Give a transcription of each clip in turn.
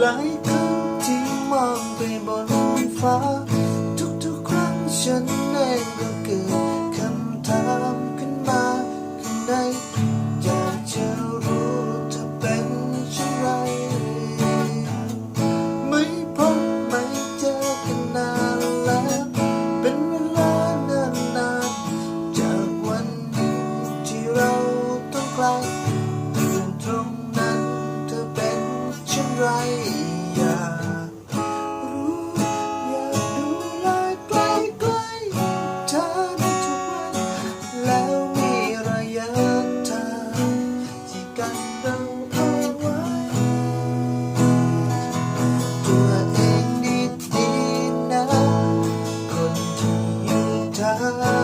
หลายครั้งที่มองไปบนฟ้า love.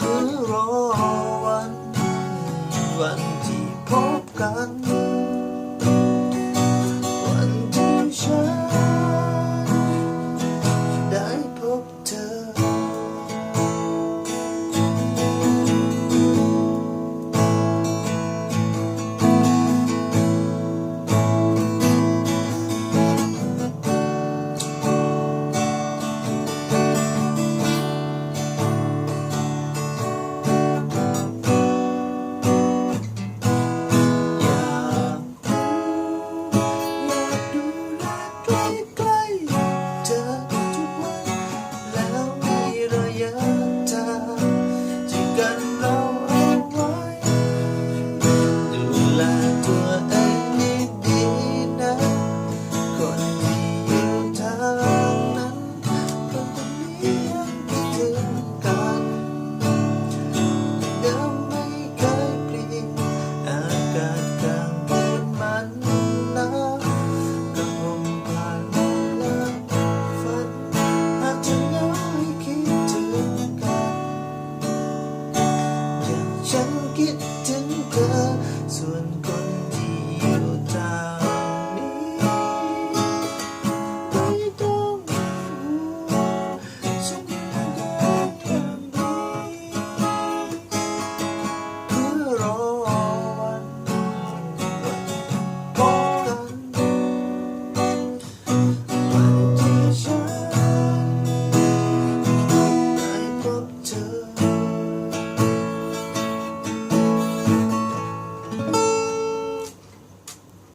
หรือรอวัน วันที่พบกัน 等。 ธอส่วนคน